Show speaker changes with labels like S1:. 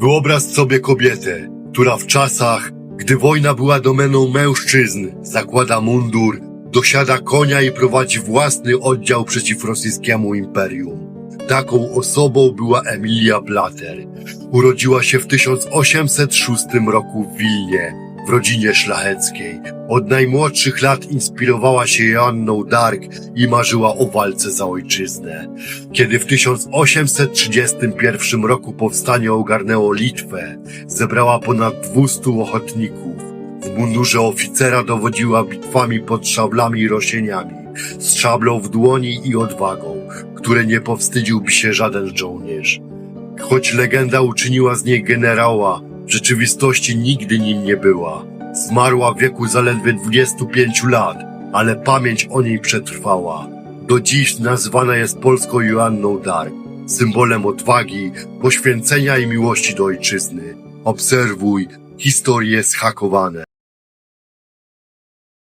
S1: Wyobraź sobie kobietę, która w czasach, gdy wojna była domeną mężczyzn, zakłada mundur, dosiada konia i prowadzi własny oddział przeciw rosyjskiemu imperium. Taką osobą była Emilia Blatter. Urodziła się w 1806 roku w Wilnie, w rodzinie szlacheckiej. Od najmłodszych lat inspirowała się Joanną Dark i marzyła o walce za ojczyznę. Kiedy w 1831 roku powstanie ogarnęło Litwę, zebrała ponad 200 ochotników. W mundurze oficera dowodziła bitwami pod szablami i rosieniami, z szablą w dłoni i odwagą, które nie powstydziłby się żaden żołnierz. Choć legenda uczyniła z niej generała, w rzeczywistości nigdy nim nie była. Zmarła w wieku zaledwie 25 lat, ale pamięć o niej przetrwała. Do dziś nazywana jest polską Joanną Dark, symbolem odwagi, poświęcenia i miłości do ojczyzny. Obserwuj historie zhakowane.